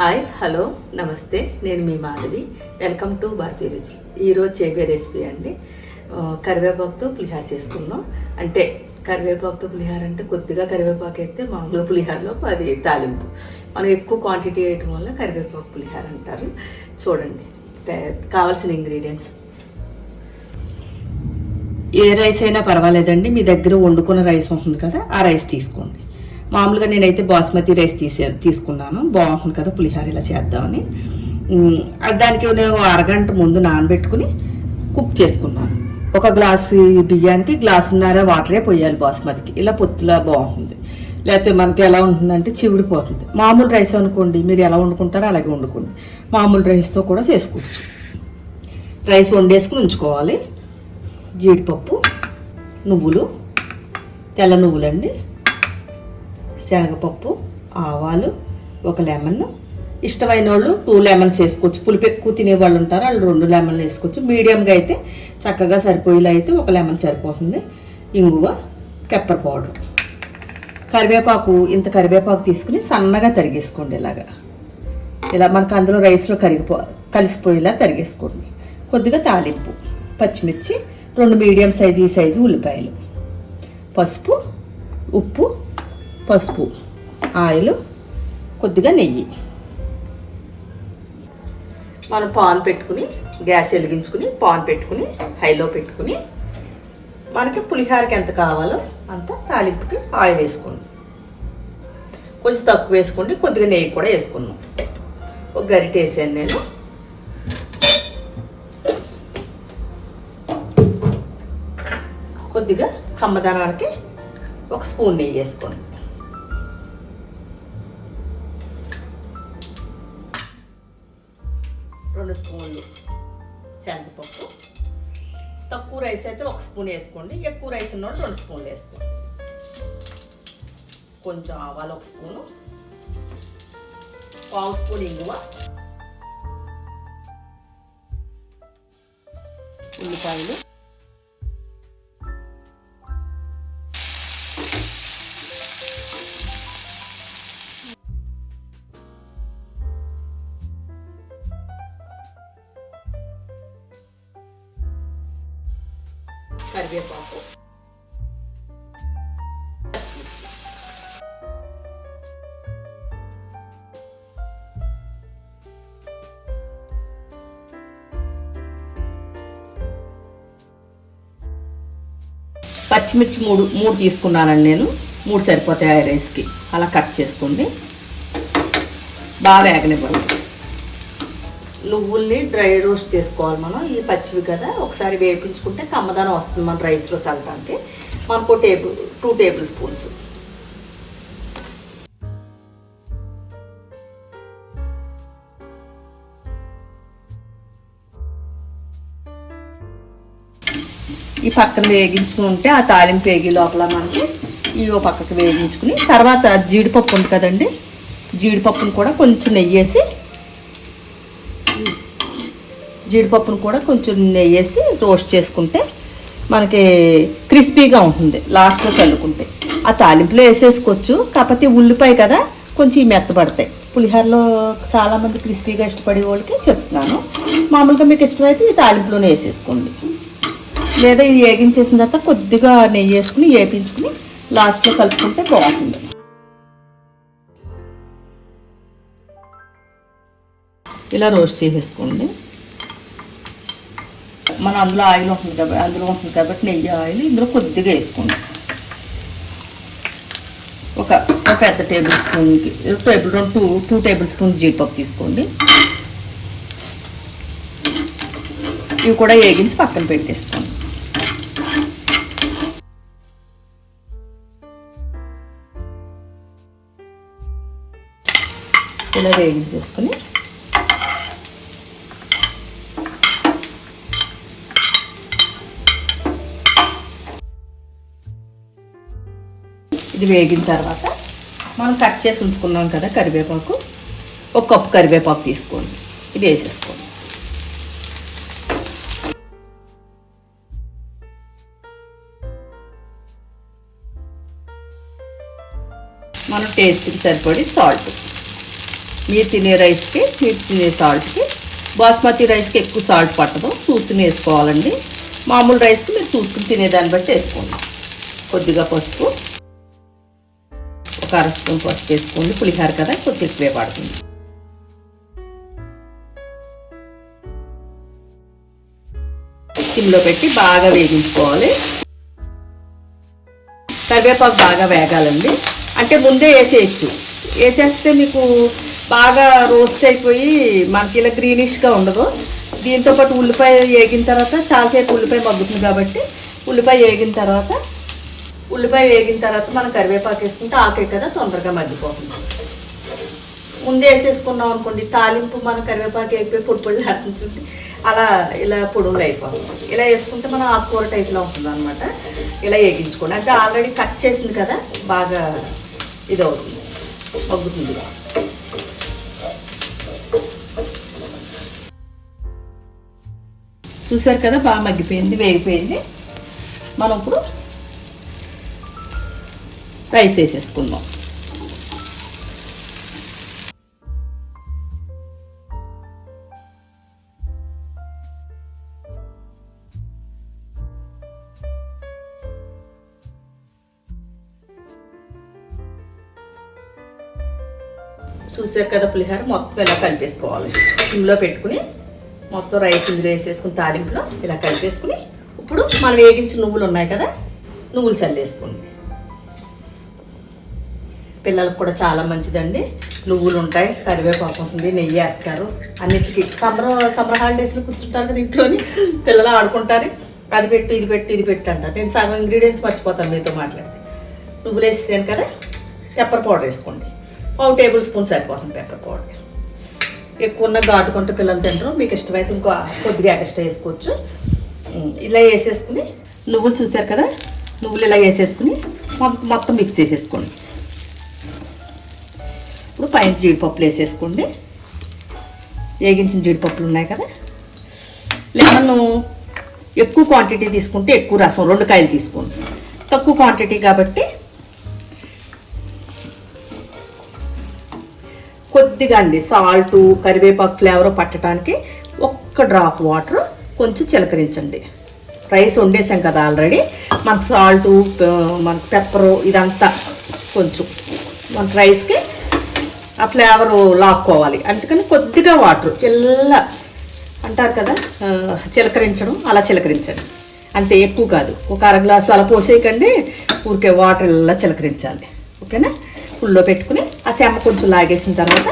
Hi hello నమస్తే. నేను మీ Madhavi. Welcome to Bharatiya Ruchi. ఈరోజు చేపే రెసిపీ అండి. కరివేపాకుతో పులిహార చేసుకుందాం. అంటే కరివేపాకుతో పులిహార అంటే కొద్దిగా కరివేపాకు అయితే మామూలు పులిహారలో అది తాలింపు. మనం ఎక్కువ క్వాంటిటీ వేయటం వల్ల కరివేపాకు పులిహార అంటారు. చూడండి. కావాల్సిన ఇంగ్రీడియంట్స్ ఏ రైస్ అయినా పర్వాలేదండి. మీ దగ్గర వండుకున్న రైస్ ఉంటుంది కదా ఆ రైస్ తీసుకోండి. మామూలుగా నేనైతే బాస్మతి రైస్ తీసే తీసుకున్నాను. బాగుంటుంది కదా పులిహార ఇలా చేద్దామని. దానికి నేను అరగంట ముందు నానబెట్టుకుని కుక్ చేసుకున్నాను. ఒక గ్లాసు బియ్యానికి గ్లాసున్నర వాటరే పోయాలి బాస్మతికి. ఇలా పొత్తులా బాగుంటుంది. లేకపోతే మనకి ఎలా ఉంటుందంటే చివిడిపోతుంది. మామూలు రైస్ అనుకోండి మీరు ఎలా వండుకుంటారో అలాగే వండుకోండి. మామూలు రైస్తో కూడా చేసుకోవచ్చు. రైస్ వండేసుకుని ఉంచుకోవాలి. జీడిపప్పు నువ్వులు తెల్ల నువ్వులండి. శనగపప్పు ఆవాలు ఒక లెమన్ ఇష్టమైన వాళ్ళు టూ లెమన్స్ వేసుకోవచ్చు. పులుపు ఎక్కువ తినేవాళ్ళు ఉంటారు వాళ్ళు రెండు లెమన్లు వేసుకోవచ్చు. మీడియంగా అయితే చక్కగా సరిపోయేలా అయితే ఒక లెమన్ సరిపోతుంది. ఇంగువ పెప్పర్ పౌడర్ కరివేపాకు ఇంత కరివేపాకు తీసుకుని సన్నగా తరిగేసుకోండి ఇలాగా. ఇలా మనకు అందులో రైస్లో కరిగిపో కలిసిపోయేలా తరిగేసుకోండి. కొద్దిగా తాలింపు పచ్చిమిర్చి రెండు మీడియం సైజు ఈ సైజు ఉల్లిపాయలు. పసుపు ఉప్పు పసుపు ఆయిల్ కొద్దిగా నెయ్యి. మనం పాన్ పెట్టుకుని గ్యాస్ వెలిగించుకుని పాన్ పెట్టుకుని హైలో పెట్టుకుని మనకి పులిహారకి ఎంత కావాలో అంత తాలింపుకి ఆయిల్ వేసుకోండి. కొంచెం తక్కువ వేసుకోండి కొద్దిగా నెయ్యి కూడా వేసుకున్నాం ఒక గరిట వేసాను నేను. కొద్దిగా కమ్మదనానికి ఒక స్పూన్ నెయ్యి వేసుకోండి. కందిపప్పు. తక్కువ రైస్ అయితే ఒక స్పూన్ వేసుకోండి. ఎక్కువ రైస్ ఉన్నోడు రెండు స్పూన్లు వేసుకోండి. కొంచెం ఆవాలు ఒక స్పూను పావు స్పూన్ ఇంగువ. ఉల్లిపాయలు. కరివేపాకు పచ్చిమిర్చి పచ్చిమిర్చి మూడు మూడు తీసుకున్నానండి నేను. మూడు సరిపోతాయి రైస్కి. అలా కట్ చేసుకోండి. బాగా వేగనివ్వండి. నువ్వుల్ని డ్రై రోస్ట్ చేసుకోవాలి మనం. ఈ పచ్చివి కదా. ఒకసారి వేపించుకుంటే కమ్మదనం వస్తుంది మన రైస్లో చల్లటానికి మనకు టేబుల్ టూ టేబుల్ స్పూన్స్. ఈ పక్కన వేగించుకుంటే ఆ తాలింపు వేగి లోపల మనకి ఈ ఓ పక్కకు వేగించుకుని తర్వాత జీడిపప్పు ఉంది కదండి. జీడిపప్పును కూడా కొంచెం నెయ్యి వేసి జీడిపప్పును కూడా కొంచెం నెయ్యి వేసి రోస్ట్ చేసుకుంటే మనకి క్రిస్పీగా ఉంటుంది లాస్ట్లో చల్లుకుంటే. ఆ తాలింపులో వేసేసుకోవచ్చు కాకపోతే ఉల్లిపాయ కదా కొంచెం మెత్తబడతాయి. పులిహోరలో చాలామంది క్రిస్పీగా ఇష్టపడే వాళ్ళకి చెప్తున్నాను. మామూలుగా మీకు ఇష్టమైతే ఈ తాలింపులోనే వేసేసుకోండి. లేదా ఇది వేగించేసిన తర్వాత కొద్దిగా నెయ్యి వేసుకుని వేపించుకుని లాస్ట్లో కలుపుకుంటే బాగుంటుంది. ఇలా రోస్ట్ చేసేసుకోండి. మన అందులో ఆయిల్ ఉంటుంది కాబట్టి అందులో ఉంటుంది కాబట్టి నెయ్యి ఆయిల్ ఇందులో కొద్దిగా వేసుకోండి ఒక పెద్ద టేబుల్ స్పూన్కి టేబుల్ రెండు టూ టూ టేబుల్ స్పూన్ జీడిపప్పు తీసుకోండి. ఇవి కూడా వేగించి పక్కన పెట్టేసుకోండి. ఇలా వేగించేసుకొని ఇది వేగిన తర్వాత మనం కట్ చేసి ఉంచుకున్నాం కదా కరివేపాకు. ఒక కప్పు కరివేపాకు తీసుకోండి. ఇది వేసేసుకోండి. మన టేస్ట్కి సరిపడి సాల్ట్. మీరు తినే రైస్కి మీరు తినే సాల్ట్కి బాస్మతి రైస్కి ఎక్కువ సాల్ట్ పట్టదు. చూసుకుని వేసుకోవాలండి. మామూలు రైస్కి మీరు చూసుకుని తినేదాన్ని బట్టి వేసుకోండి. కొద్దిగా పసుపు ఒక అర స్పూన్ పసుపు వేసుకోండి పులిహార కదా కొద్దిగా ఎక్కువే పడుతుంది సిమ్లో పెట్టి బాగా వేగించుకోవాలి. కరివేపాకు బాగా వేగాలండి. అంటే ముందే వేసేయచ్చు. వేసేస్తే మీకు బాగా రోస్ట్ అయిపోయి మనకి ఇలా గ్రీనిష్గా ఉండదు. దీంతో పాటు ఉల్లిపాయ వేగిన తర్వాత చాలాసేపు ఉల్లిపాయ మగ్గుతుంది కాబట్టి ఉల్లిపాయ వేగిన తర్వాత ఉల్లిపాయ వేగిన తర్వాత మనం కరివేపాకు వేసుకుంటే ఆకే కదా తొందరగా మగ్గిపోతుంది. ముందే వేసేసుకున్నాం అనుకోండి తాలింపు మన కరివేపాకు అయిపోయి పొడి పొడి ఆడుతుంటే అలా ఇలా పొడుగులు అయిపోతుంది. ఇలా వేసుకుంటే మనం ఆకుకూర టైప్లో ఉంటుంది అనమాట ఇలా వేగించుకోండి. అంటే ఆల్రెడీ కట్ చేసింది కదా బాగా ఇది అవుతుంది మగ్గుతుంది. చూసారు కదా బాగా మగ్గిపోయింది వేగిపోయింది. మనం ఇప్పుడు రైస్ వేసేసుకుందాం. చూసారు కదా పులిహోర మొత్తం ఇలా కలిపేసుకోవాలి? సిమ్లో పెట్టుకుని మొత్తం రైస్ ఇందులో వేసేసుకుని తాలింపులో ఇలా కలిపేసుకుని ఇప్పుడు మనం వేగించిన నువ్వులు ఉన్నాయి కదా నువ్వులు చల్లేసుకోండి. పిల్లలకు కూడా చాలా మంచిదండి. నువ్వులు ఉంటాయి కరివేపాకు ఉంటుంది నెయ్యి వేస్తారు. అన్నిటికీ. సమ్మర్ సమ్మర్ హాలిడేస్లో కూర్చుంటారు కదా ఇంట్లోని పిల్లలు ఆడుకుంటారు. అది పెట్టు ఇది పెట్టు ఇది పెట్టు అంటారు. నేను సగం ఇంగ్రీడియంట్స్ మర్చిపోతాను మీతో మాట్లాడితే. నువ్వులు వేసేసాను కదా? పెప్పర్ పౌడర్ వేసుకోండి. పావు టేబుల్ స్పూన్ సరిపోతుంది పెప్పర్ పౌడర్ ఎక్కువ ఉన్న ఘాటుకుంటే పిల్లలు తింటారు. మీకు ఇష్టమైతే ఇంకో కొద్దిగా ఎక్స్ట్రా వేసుకోవచ్చు. ఇలా వేసేసుకుని నువ్వులు చూసారు కదా? నువ్వులు ఇలా వేసేసుకుని మొత్తం మొత్తం మిక్స్ చేసేసుకోండి. ఇప్పుడు పైన జీడిపప్పులు వేసేసుకోండి వేగించిన జీడిపప్పులు ఉన్నాయి కదా. లెమన్ ఎక్కువ క్వాంటిటీ తీసుకుంటే ఎక్కువ రసం రెండు కాయలు తీసుకోండి. తక్కువ క్వాంటిటీ కాబట్టి కొద్దిగా అండి సాల్ట్ కరివేపాకు ఫ్లేవర్ పట్టడానికి ఒక్క డ్రాప్ వాటర్ కొంచెం చిలకరించండి. రైస్ వండేసాం కదా ఆల్రెడీ మనకు సాల్ట్ మనకు పెప్పరు ఇదంతా కొంచెం. మన రైస్కి ఆ ఫ్లేవర్ లాక్కోవాలి. అందుకని కొద్దిగా వాటర్ చిల్ల అంటారు కదా చిలకరించడం అలా చిలకరించండి. అంతే ఎక్కువ కాదు. ఒక అర గ్లాసు అలా పోసేయకండి ఊరికే వాటర్ ఇలా చిలకరించాలి. ఓకేనా? ఫుల్లో పెట్టుకుని ఆ చెమ్మ కొంచెం లాగేసిన తర్వాత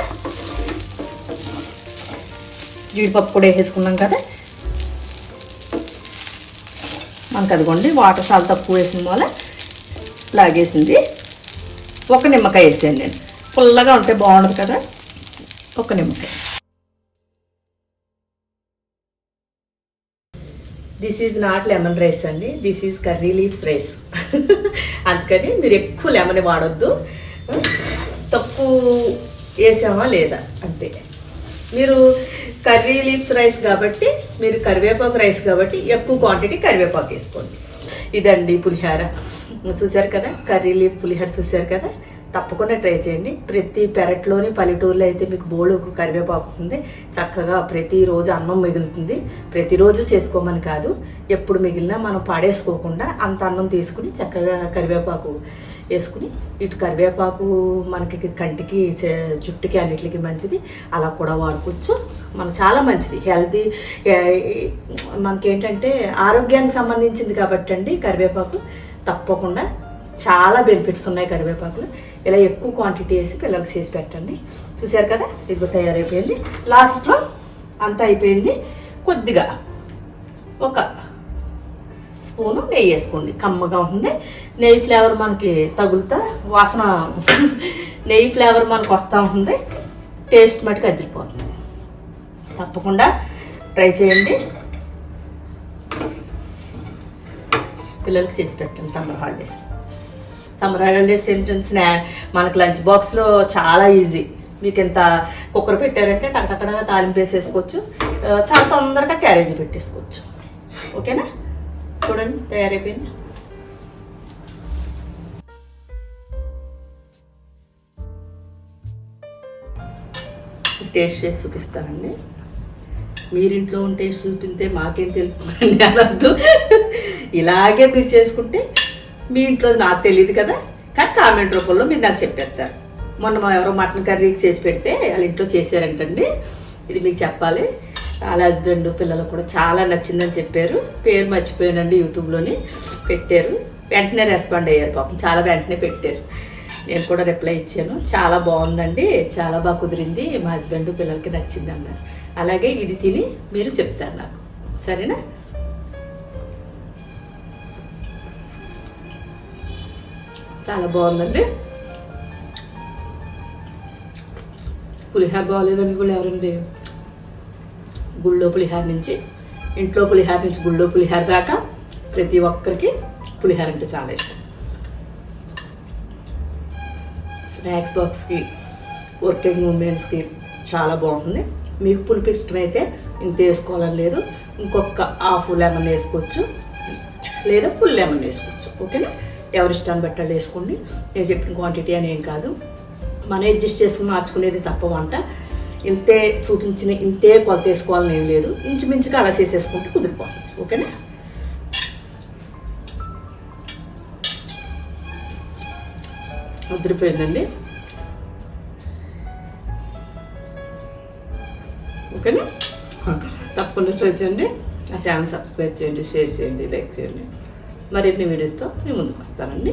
జీడిపప్పు కూడా వేసేసుకున్నాం కదా. మనకు అదిగోండి వాటర్ చాలా తక్కువ వేసిన వల్ల లాగేసింది. ఒక నిమ్మకాయ వేసాను నేను. పుల్లగా ఉంటే బాగుండదు కదా? ఒక నిమ్మకాయ this is not lemon rice అండి. This is curry leaves rice అందుకని మీరు ఎక్కువ లెమన్ వాడొద్దు. తక్కువ వేసామా లేదా? అంతే. మీరు కర్రీ లీవ్స్ రైస్ కాబట్టి మీరు కరివేపాకు రైస్ కాబట్టి ఎక్కువ క్వాంటిటీ కరివేపాకు వేసుకోండి. ఇదండి పులిహార. చూశారు కదా? కర్రీ లీఫ్ పులిహార చూశారు కదా? తప్పకుండా ట్రై చేయండి. ప్రతి పెరట్లోని పల్లెటూరులో అయితే మీకు బోళ్ళు కరివేపాకు ఉంది. చక్కగా ప్రతిరోజు అన్నం మిగులుతుంది. ప్రతిరోజు చేసుకోమని కాదు. ఎప్పుడు మిగిలినా మనం పాడేసుకోకుండా అంత అన్నం తీసుకుని చక్కగా కరివేపాకు వేసుకుని ఇటు కరివేపాకు మనకి కంటికి జుట్టుకి అన్నిటికి మంచిది. అలా కూడా వాడుకోవచ్చు. మన చాలా మంచిది. హెల్తీ మనకేంటంటే ఆరోగ్యానికి సంబంధించింది కాబట్టి అండి కరివేపాకు. తప్పకుండా చాలా బెనిఫిట్స్ ఉన్నాయి కరివేపాకులు. ఇలా ఎక్కువ క్వాంటిటీ వేసి పిల్లలకి చేసి పెట్టండి. చూశారు కదా? ఇది తయారైపోయింది. లాస్ట్లో అంతా అయిపోయింది. కొద్దిగా ఒక స్పూను నెయ్యి వేసుకోండి. కమ్మగా ఉంటుంది. నెయ్యి ఫ్లేవర్ మనకి తగులుతా వాసన నెయ్యి ఫ్లేవర్ మనకు వస్తూ ఉంటుంది. టేస్ట్ మటుకు అదిరిపోతుంది. తప్పకుండా ట్రై చేయండి. పిల్లలకి చేసి పెట్టండి. సమ్మర్ హాలిడేస్ సమ్మర్ హాలిడేస్ ఏంటంటే స్నా లంచ్ బాక్స్లో చాలా ఈజీ మీకు ఇంత కుక్కర్ పెట్టారంటే టకటక్కడ తాలింపు వేసేసుకోవచ్చు. చాలా తొందరగా క్యారేజీ పెట్టేసుకోవచ్చు. ఓకేనా? చూడండి తయారైపోయింది. టేస్ట్ చేసి చూపిస్తానండి. మీరింట్లో ఉంటే చూపితే మాకేం తెలుపుకోండి అనద్దు. ఇలాగే మీరు చేసుకుంటే మీ ఇంట్లో నాకు తెలియదు కదా? కానీ కామెంట్ రూపంలో మీరు నాకు చెప్పేస్తారు. మొన్న మా ఎవరో మటన్ కర్రీ చేసి పెడితే వాళ్ళ ఇంట్లో చేశారంటండి. ఇది మీకు చెప్పాలి. వాళ్ళ హస్బెండ్ పిల్లలు కూడా చాలా నచ్చిందని చెప్పారు. పేరు మర్చిపోయానండి యూట్యూబ్లోని. పెట్టారు. వెంటనే రెస్పాండ్ అయ్యారు పాపం. చాలా వెంటనే పెట్టారు. నేను కూడా రిప్లై ఇచ్చాను. చాలా బాగుందండి. చాలా బాగా కుదిరింది. మా హస్బెండ్ పిల్లలకి నచ్చింది అన్నారు. అలాగే ఇది తిని మీరు చెప్తారు నాకు. సరేనా? చాలా బాగుందండి. పులిహార బాగోలేదని కూడా ఎవరండి? గుళ్ళో పులిహార నుంచి ఇంట్లో పులిహార నుంచి గుళ్ళో పులిహార దాకా ప్రతి ఒక్కరికి పులిహార అంటే చాలా ఇష్టం. స్నాక్స్ బాక్స్కి వర్కింగ్ ఉమెన్స్కి చాలా బాగుంటుంది. మీకు పులుపు ఇష్టమైతే ఇంత వేసుకోవాలని లేదు. ఇంకొక హాఫ్ లెమన్ వేసుకోవచ్చు. లేదా ఫుల్ లెమన్ వేసుకోవచ్చు. ఓకేనా? ఎవరి ఇష్టాన్ని బట్టలు వేసుకోండి నేను చెప్పిన క్వాంటిటీ అని ఏం కాదు. మనం అడ్జస్ట్ చేసుకుని మార్చుకునేది తప్ప వంట. ఇంతే చూపించిన ఇంతే కొలత వేసుకోవాలని ఏం లేదు. ఇంచుమించుగా అలా చేసేసుకుంటే కుదిరిపోతుంది. ఓకేనా? ముద్రిపోయిందండి ఓకేనా? తప్పకుండా ట్రై చేయండి. నా ఛానల్ సబ్స్క్రైబ్ చేయండి షేర్ చేయండి లైక్ చేయండి. మరిన్ని వీడియోస్తో మీ ముందుకు వస్తానండి.